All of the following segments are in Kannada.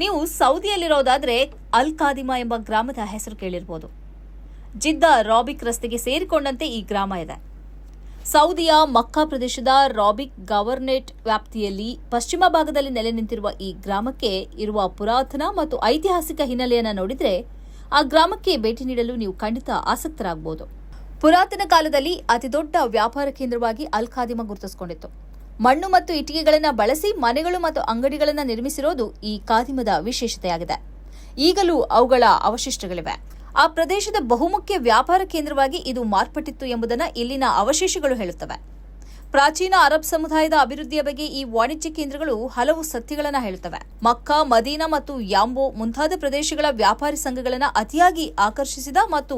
ನೀವು ಸೌದಿಯಲ್ಲಿರೋದಾದ್ರೆ ಅಲ್ ಖಾದಿಮಾ ಎಂಬ ಗ್ರಾಮದ ಹೆಸರು ಕೇಳಿರ್ಬೋದು. ಜಿದ್ದಾ ರಾಬಿಕ್ ರಸ್ತೆಗೆ ಸೇರಿಕೊಂಡಂತೆ ಈ ಗ್ರಾಮ ಇದೆ. ಸೌದಿಯ ಮಕ್ಕಾ ಪ್ರದೇಶದ ರಾಬಿಕ್ ಗವರ್ನೇಟ್ ವ್ಯಾಪ್ತಿಯಲ್ಲಿ ಪಶ್ಚಿಮ ಭಾಗದಲ್ಲಿ ನೆಲೆ ನಿಂತಿರುವ ಈ ಗ್ರಾಮಕ್ಕೆ ಇರುವ ಪುರಾತನ ಮತ್ತು ಐತಿಹಾಸಿಕ ಹಿನ್ನೆಲೆಯನ್ನು ನೋಡಿದರೆ ಆ ಗ್ರಾಮಕ್ಕೆ ಭೇಟಿ ನೀಡಲು ನೀವು ಖಂಡಿತ ಆಸಕ್ತರಾಗಬಹುದು ಪುರಾತನ ಕಾಲದಲ್ಲಿ ಅತಿದೊಡ್ಡ ವ್ಯಾಪಾರ ಕೇಂದ್ರವಾಗಿ ಅಲ್ ಖಾದಿಮಾ ಗುರುತಿಸಿಕೊಂಡಿತ್ತು. ಮಣ್ಣು ಮತ್ತು ಇಟ್ಟಿಗೆಗಳನ್ನು ಬಳಸಿ ಮನೆಗಳು ಮತ್ತು ಅಂಗಡಿಗಳನ್ನು ನಿರ್ಮಿಸಿರೋದು ಈ ಕಾದಿಮದ ವಿಶೇಷತೆಯಾಗಿದೆ. ಈಗಲೂ ಅವುಗಳ ಅವಶಿಷ್ಟಗಳಿವೆ. ಆ ಪ್ರದೇಶದ ಬಹುಮುಖ್ಯ ವ್ಯಾಪಾರ ಕೇಂದ್ರವಾಗಿ ಇದು ಮಾರ್ಪಟ್ಟಿತ್ತು ಎಂಬುದನ್ನು ಇಲ್ಲಿನ ಅವಶೇಷಗಳು ಹೇಳುತ್ತವೆ. ಪ್ರಾಚೀನ ಅರಬ್ ಸಮುದಾಯದ ಅಭಿವೃದ್ಧಿಯ ಬಗ್ಗೆ ಈ ವಾಣಿಜ್ಯ ಕೇಂದ್ರಗಳು ಹಲವು ಸತ್ಯಗಳನ್ನು ಹೇಳುತ್ತವೆ. ಮಕ್ಕಾ, ಮದೀನಾ ಮತ್ತು ಯಾಂಬೋ ಮುಂತಾದ ಪ್ರದೇಶಗಳ ವ್ಯಾಪಾರಿ ಸಂಘಗಳನ್ನು ಅತಿಯಾಗಿ ಆಕರ್ಷಿಸಿದ ಮತ್ತು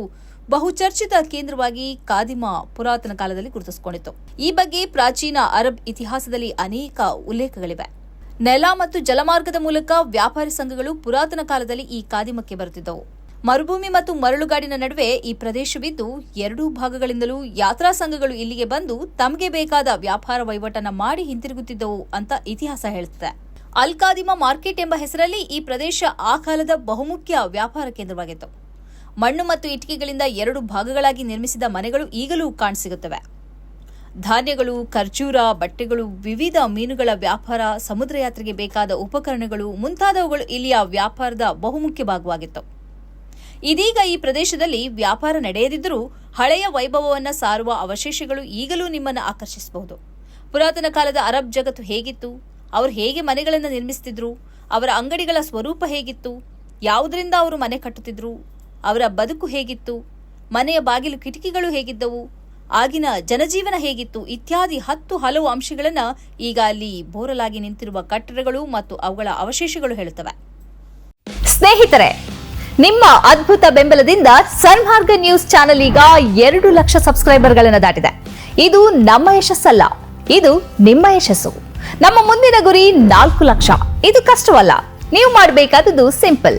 ಬಹುಚರ್ಚಿತ ಕೇಂದ್ರವಾಗಿ ಕಾದಿಮಾ ಪುರಾತನ ಕಾಲದಲ್ಲಿ ಗುರುತಿಸಿಕೊಂಡಿತ್ತು. ಈ ಬಗ್ಗೆ ಪ್ರಾಚೀನ ಅರಬ್ ಇತಿಹಾಸದಲ್ಲಿ ಅನೇಕ ಉಲ್ಲೇಖಗಳಿವೆ. ನೆಲ ಮತ್ತು ಜಲಮಾರ್ಗದ ಮೂಲಕ ವ್ಯಾಪಾರಿ ಸಂಘಗಳು ಪುರಾತನ ಕಾಲದಲ್ಲಿ ಈ ಕಾದಿಮಕ್ಕೆ ಬರುತ್ತಿದ್ದವು. ಮರುಭೂಮಿ ಮತ್ತು ಮರಳುಗಾಡಿನ ನಡುವೆ ಈ ಪ್ರದೇಶವಿದ್ದು, ಎರಡೂ ಭಾಗಗಳಿಂದಲೂ ಯಾತ್ರಾ ಸಂಘಗಳು ಇಲ್ಲಿಗೆ ಬಂದು ತಮಗೆ ಬೇಕಾದ ವ್ಯಾಪಾರ ವಹಿವಾಟನ್ನ ಮಾಡಿ ಹಿಂತಿರುಗುತ್ತಿದ್ದವು ಅಂತ ಇತಿಹಾಸ ಹೇಳುತ್ತದೆ. ಅಲ್ ಖಾದಿಮಾ ಮಾರ್ಕೆಟ್ ಎಂಬ ಹೆಸರಲ್ಲಿ ಈ ಪ್ರದೇಶ ಆ ಕಾಲದ ಬಹುಮುಖ್ಯ ವ್ಯಾಪಾರ ಕೇಂದ್ರವಾಗಿತ್ತು. ಮಣ್ಣು ಮತ್ತು ಇಟ್ಟಿಗೆಗಳಿಂದ ಎರಡು ಭಾಗಗಳಾಗಿ ನಿರ್ಮಿಸಿದ ಮನೆಗಳು ಈಗಲೂ ಕಾಣಸಿಗುತ್ತವೆ. ಧಾನ್ಯಗಳು, ಖರ್ಜೂರ, ಬಟ್ಟೆಗಳು, ವಿವಿಧ ಮೀನುಗಳ ವ್ಯಾಪಾರ ಸಮುದ್ರ ಯಾತ್ರೆಗೆ ಬೇಕಾದ ಉಪಕರಣಗಳು ಮುಂತಾದವುಗಳು ಇಲ್ಲಿಯ ವ್ಯಾಪಾರದ ಬಹುಮುಖ್ಯ ಭಾಗವಾಗಿತ್ತು. ಇದೀಗ ಈ ಪ್ರದೇಶದಲ್ಲಿ ವ್ಯಾಪಾರ ನಡೆಯದಿದ್ದರೂ ಹಳೆಯ ವೈಭವವನ್ನು ಸಾರುವ ಅವಶೇಷಗಳು ಈಗಲೂ ನಿಮ್ಮನ್ನು ಆಕರ್ಷಿಸಬಹುದು. ಪುರಾತನ ಕಾಲದ ಅರಬ್ ಜಗತ್ತು ಹೇಗಿತ್ತು? ಅವರು ಹೇಗೆ ಮನೆಗಳನ್ನು ನಿರ್ಮಿಸುತ್ತಿದ್ರು ಅವರ ಅಂಗಡಿಗಳ ಸ್ವರೂಪ ಹೇಗಿತ್ತು? ಯಾವುದರಿಂದ ಅವರು ಮನೆ ಕಟ್ಟುತ್ತಿದ್ರು? ಅವರ ಬದುಕು ಹೇಗಿತ್ತು? ಮನೆಯ ಬಾಗಿಲು ಕಿಟಕಿಗಳು ಹೇಗಿದ್ದವು? ಆಗಿನ ಜನಜೀವನ ಹೇಗಿತ್ತು? ಇತ್ಯಾದಿ ಹತ್ತು ಹಲವು ಅಂಶಗಳನ್ನು ಈಗ ಅಲ್ಲಿ ಬೋರಲಾಗಿ ನಿಂತಿರುವ ಕಟ್ಟಡಗಳು ಮತ್ತು ಅವುಗಳ ಅವಶೇಷಗಳು ಹೇಳುತ್ತವೆ. ಸ್ನೇಹಿತರೆ, ನಿಮ್ಮ ಅದ್ಭುತ ಬೆಂಬಲದಿಂದ ಸನ್ಮಾರ್ಗ ನ್ಯೂಸ್ ಚಾನೆಲ್ ಈಗ ಎರಡು ಲಕ್ಷ ಸಬ್ಸ್ಕ್ರೈಬರ್ಗಳನ್ನು ದಾಟಿದೆ. ಇದು ನಮ್ಮ ಯಶಸ್ಸಲ್ಲ, ಇದು ನಿಮ್ಮ ಯಶಸ್ಸು. ನಮ್ಮ ಮುಂದಿನ ಗುರಿ ನಾಲ್ಕು ಲಕ್ಷ. ಇದು ಕಷ್ಟವಲ್ಲ, ನೀವು ಮಾಡಬೇಕಾದದ್ದು ಸಿಂಪಲ್.